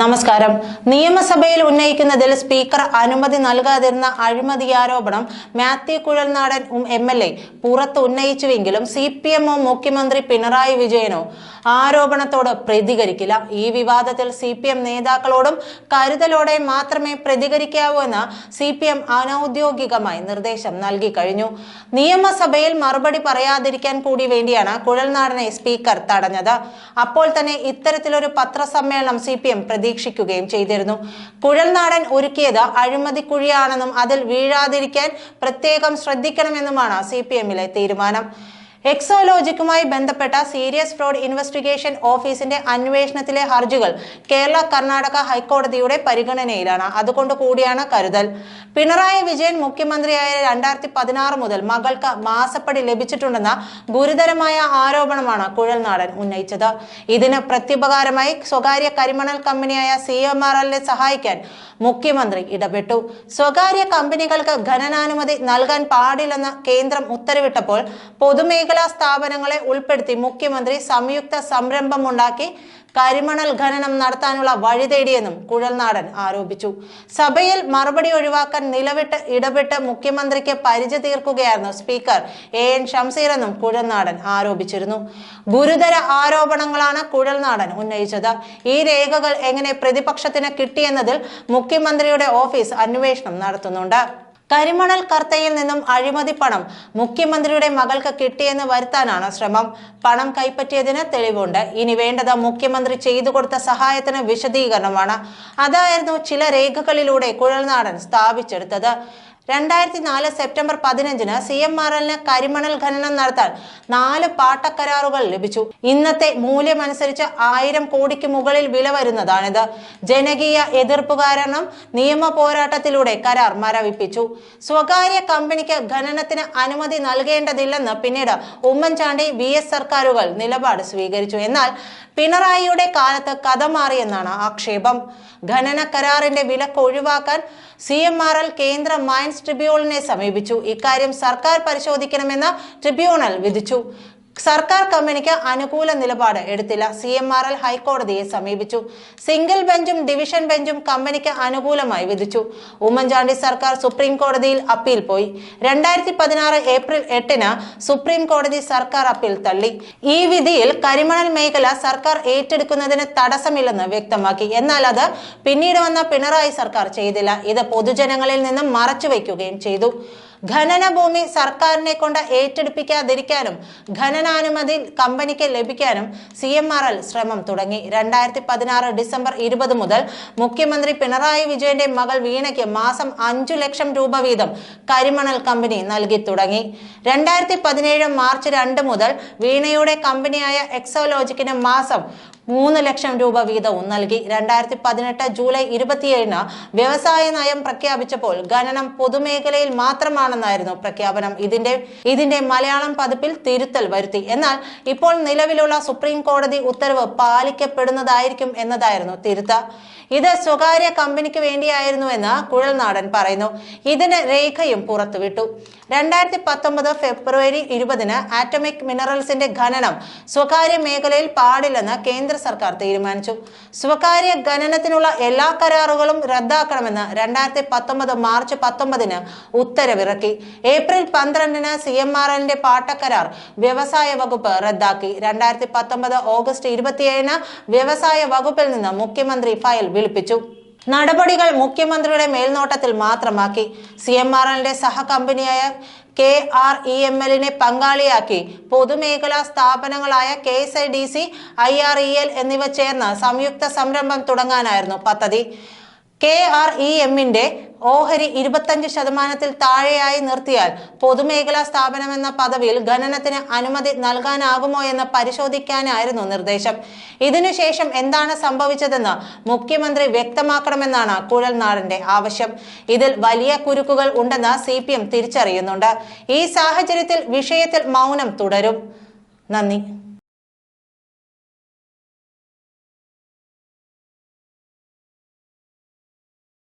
നമസ്കാരം. നിയമസഭയിൽ ഉന്നയിക്കുന്നതിൽ സ്പീക്കർ അനുമതി നൽകാതിരുന്ന അഴിമതി ആരോപണം Mathew Kuzhalnadan M L A പുറത്ത് ഉന്നയിച്ചുവെങ്കിലും സി പി എമ്മോ മുഖ്യമന്ത്രി പിണറായി വിജയനോ ആരോപണത്തോട് പ്രതികരിക്കില്ല. ഈ വിവാദത്തിൽ സി പി എം നേതാക്കളോടും കരുതലോടെ മാത്രമേ പ്രതികരിക്കാവൂ എന്ന് സി പി എം അനൌദ്യോഗികമായി നിർദ്ദേശം നൽകി കഴിഞ്ഞു. നിയമസഭയിൽ മറുപടി പറയാതിരിക്കാൻ കൂടി വേണ്ടിയാണ് കുഴൽനാടനെ സ്പീക്കർ തടഞ്ഞത്. അപ്പോൾ തന്നെ ഇത്തരത്തിലൊരു പത്രസമ്മേളനം സി പി എം പ്രതീക്ഷിക്കുകയും ചെയ്തിരുന്നു. കുഴൽനാടൻ ഒരുക്കിയത് അഴിമതിക്കുഴിയാണെന്നും അതിൽ വീഴാതിരിക്കാൻ പ്രത്യേകം ശ്രദ്ധിക്കണമെന്നുമാണ് സി തീരുമാനം. എക്സോലോജിക്കുമായി ബന്ധപ്പെട്ട സീരിയസ് ഫ്രോഡ് ഇൻവെസ്റ്റിഗേഷൻ ഓഫീസിന്റെ അന്വേഷണത്തിലെ ഹർജികൾ കേരള കർണാടക ഹൈക്കോടതിയുടെ പരിഗണനയിലാണ്. അതുകൊണ്ട് കൂടിയാണ് കരുതൽ. പിണറായി വിജയൻ മുഖ്യമന്ത്രിയായ രണ്ടായിരത്തി പതിനാറ് മുതൽ മകൾക്ക് മാസപ്പടി ലഭിച്ചിട്ടുണ്ടെന്ന ഗുരുതരമായ ആരോപണമാണ് കുഴൽനാടൻ ഉന്നയിച്ചത്. ഇതിന് പ്രത്യുപകാരമായി സ്വകാര്യ കരിമണൽ കമ്പനിയായ സി എം ആർ എല്ലിനെ സഹായിക്കാൻ മുഖ്യമന്ത്രി ഇടപെട്ടു. സ്വകാര്യ കമ്പനികൾക്ക് ഖനനാനുമതി നൽകാൻ പാടില്ലെന്ന് കേന്ദ്രം ഉത്തരവിട്ടപ്പോൾ പൊതുമേഖലാ സ്ഥാപനങ്ങളെ ഉൾപ്പെടുത്തി മുഖ്യമന്ത്രി സംയുക്ത സംരംഭമുണ്ടാക്കി കരിമണൽ ഖനനം നടത്താനുള്ള വഴി തേടിയെന്നും കുഴൽനാടൻ ആരോപിച്ചു. സഭയിൽ മറുപടി ഒഴിവാക്കാൻ നിലവിട്ട് ഇടപെട്ട് മുഖ്യമന്ത്രിക്ക് പരിചയ തീർക്കുകയായിരുന്നു സ്പീക്കർ എ എൻ ഷംസീറെന്നും കുഴൽനാടൻ ആരോപിച്ചിരുന്നു. ഗുരുതര ആരോപണങ്ങളാണ് കുഴൽനാടൻ ഉന്നയിച്ചത്. ഈ രേഖകൾ എങ്ങനെ പ്രതിപക്ഷത്തിന് കിട്ടിയെന്നതിൽ മുഖ്യമന്ത്രിയുടെ ഓഫീസ് അന്വേഷണം നടത്തുന്നുണ്ട്. കരിമണൽ കർത്തയിൽ നിന്നും അഴിമതി പണം മുഖ്യമന്ത്രിയുടെ മകൾക്ക് കിട്ടിയെന്ന് വരുത്താനാണ് ശ്രമം. പണം കൈപ്പറ്റിയതിന് തെളിവുണ്ട്. ഇനി വേണ്ടത് മുഖ്യമന്ത്രി ചെയ്തു കൊടുത്ത സഹായത്തിന് വിശദീകരണമാണ്. അതായിരുന്നു ചില രേഖകളിലൂടെ കുഴൽനാടൻ സ്ഥാപിച്ചെടുത്തത്. രണ്ടായിരത്തി നാല് സെപ്റ്റംബർ പതിനഞ്ചിന് സി എം ആർ എല്ലിന് കരിമണൽ ഖനനം നടത്താൻ നാല് പാട്ടക്കരാറുകൾ ലഭിച്ചു. ഇന്നത്തെ മൂല്യമനുസരിച്ച് ആയിരം കോടിക്ക് മുകളിൽ വില വരുന്നതാണിത്. ജനകീയ എതിർപ്പ് കാരണം നിയമ പോരാട്ടത്തിലൂടെ കരാർ മരവിപ്പിച്ചു. സ്വകാര്യ കമ്പനിക്ക് ഖനനത്തിന് അനുമതി നൽകേണ്ടതില്ലെന്ന് പിന്നീട് ഉമ്മൻചാണ്ടി വി എസ് സർക്കാരുകൾ നിലപാട് സ്വീകരിച്ചു. എന്നാൽ പിണറായിയുടെ കാലത്ത് കഥ മാറിയെന്നാണ് ആക്ഷേപം. ഖനന കരാറിന്റെ വിലക്ക് ഒഴിവാക്കാൻ സി എം ആർ എൽ കേന്ദ്ര മൈൻസ് ട്രിബ്യൂണലിനെ സമീപിച്ചു. ഇക്കാര്യം സർക്കാർ പരിശോധിക്കണമെന്ന് ട്രിബ്യൂണൽ വിധിച്ചു. സർക്കാർ കമ്പനിക്ക് അനുകൂല നിലപാട് എടുത്തില്ല. സി എം ആർ എൽ ഹൈക്കോടതിയെ സമീപിച്ചു. സിംഗിൾ ബെഞ്ചും ഡിവിഷൻ ബെഞ്ചും കമ്പനിക്ക് അനുകൂലമായി വിധിച്ചു. ഉമ്മൻചാണ്ടി സർക്കാർ സുപ്രീം കോടതിയിൽ അപ്പീൽ പോയി. രണ്ടായിരത്തി പതിനാറ് ഏപ്രിൽ എട്ടിന് സുപ്രീം കോടതി സർക്കാർ അപ്പീൽ തള്ളി. ഈ വിധിയിൽ കരിമണൽ മേഖല സർക്കാർ ഏറ്റെടുക്കുന്നതിന് തടസ്സമില്ലെന്ന് വ്യക്തമാക്കി. എന്നാൽ അത് പിന്നീട് വന്ന പിണറായി സർക്കാർ ചെയ്തില്ല. ഇത് പൊതുജനങ്ങളിൽ നിന്നും മറച്ചുവെക്കുകയും ചെയ്തു. ഖനന ഭൂമി സർക്കാരിനെ കൊണ്ട് ഏറ്റെടുപ്പിക്കാതിരിക്കാനും ഖനനാനുമതി കമ്പനിക്ക് ലഭിക്കാനും സി എം ആർ എൽ ശ്രമം തുടങ്ങി. രണ്ടായിരത്തി പതിനാറ് ഡിസംബർ ഇരുപത് മുതൽ മുഖ്യമന്ത്രി പിണറായി വിജയന്റെ മകൾ വീണയ്ക്ക് മാസം അഞ്ചു ലക്ഷം രൂപ വീതം കരിമണൽ കമ്പനി നൽകി തുടങ്ങി. രണ്ടായിരത്തി പതിനേഴ് മാർച്ച് രണ്ട് മുതൽ വീണയുടെ കമ്പനിയായ എക്സോലോജിക്കിന് മാസം മൂന്ന് ലക്ഷം രൂപ വീതവും നൽകി. രണ്ടായിരത്തി പതിനെട്ട് ജൂലൈ ഇരുപത്തിയേഴിന് വ്യവസായ നയം പ്രഖ്യാപിച്ചപ്പോൾ ഖനനം പൊതുമേഖലയിൽ മാത്രമാണെന്നായിരുന്നു പ്രഖ്യാപനം. ഇതിന്റെ ഇതിന്റെ മലയാളം പതിപ്പിൽ തിരുത്തൽ വരുത്തി. എന്നാൽ ഇപ്പോൾ നിലവിലുള്ള സുപ്രീം കോടതി ഉത്തരവ് പാലിക്കപ്പെടുന്നതായിരിക്കും എന്നതായിരുന്നു തിരുത്ത. ഇത് സ്വകാര്യ കമ്പനിക്ക് വേണ്ടിയായിരുന്നു വേണ്ടിയായിരുന്നുവെന്ന് കുഴൽനാടൻ പറയുന്നു. ഇതിന് രേഖയും പുറത്തുവിട്ടു. രണ്ടായിരത്തി പത്തൊമ്പത് ഫെബ്രുവരി ഇരുപതിന് ആറ്റമിക് മിനറൽസിന്റെ ഖനനം സ്വകാര്യ മേഖലയിൽ പാടില്ലെന്ന് കേന്ദ്ര സർക്കാർ തീരുമാനിച്ചു. സ്വകാര്യ ഖനനത്തിനുള്ള എല്ലാ കരാറുകളും റദ്ദാക്കണമെന്ന് രണ്ടായിരത്തി പത്തൊമ്പത് മാർച്ച് പത്തൊമ്പതിന് ഉത്തരവിറക്കി. ഏപ്രിൽ പന്ത്രണ്ടിന് സി എം ആർ എല്ലിന്റെ പാട്ടക്കരാർ വ്യവസായ വകുപ്പ് റദ്ദാക്കി. രണ്ടായിരത്തി പത്തൊമ്പത് ഓഗസ്റ്റ് ഇരുപത്തിയേഴിന് വ്യവസായ വകുപ്പിൽ നിന്ന് മുഖ്യമന്ത്രി ഫയൽ വിളിപ്പിച്ചു. നടപടികൾ മുഖ്യമന്ത്രിയുടെ മേൽനോട്ടത്തിൽ മാത്രമാക്കി. സി എം ആർ എല്ലിന്റെ സഹകമ്പനിയായ കെ ആർ ഇ എം എല്ലിനെ പങ്കാളിയാക്കി. പൊതുമേഖലാ സ്ഥാപനങ്ങളായ K S I D C I R E L എന്നിവ ചേർന്ന് സംയുക്ത സംരംഭം തുടങ്ങാനായിരുന്നു പദ്ധതി. കെ ആർ ഇ എമ്മിന്റെ ഓഹരി ഇരുപത്തഞ്ച് ശതമാനത്തിൽ താഴെയായി നിർത്തിയാൽ പൊതുമേഖലാ സ്ഥാപനമെന്ന പദവിയിൽ ഖനനത്തിന് അനുമതി നൽകാനാകുമോ എന്ന് പരിശോധിക്കാനായിരുന്നു നിർദ്ദേശം. ഇതിനുശേഷം എന്താണ് സംഭവിച്ചതെന്ന് മുഖ്യമന്ത്രി വ്യക്തമാക്കണമെന്നാണ് കുഴൽനാടന്റെ ആവശ്യം. ഇതിൽ വലിയ കുരുക്കുകൾ ഉണ്ടെന്ന് സി തിരിച്ചറിയുന്നുണ്ട്. ഈ സാഹചര്യത്തിൽ വിഷയത്തിൽ മൗനം തുടരും. നന്ദി.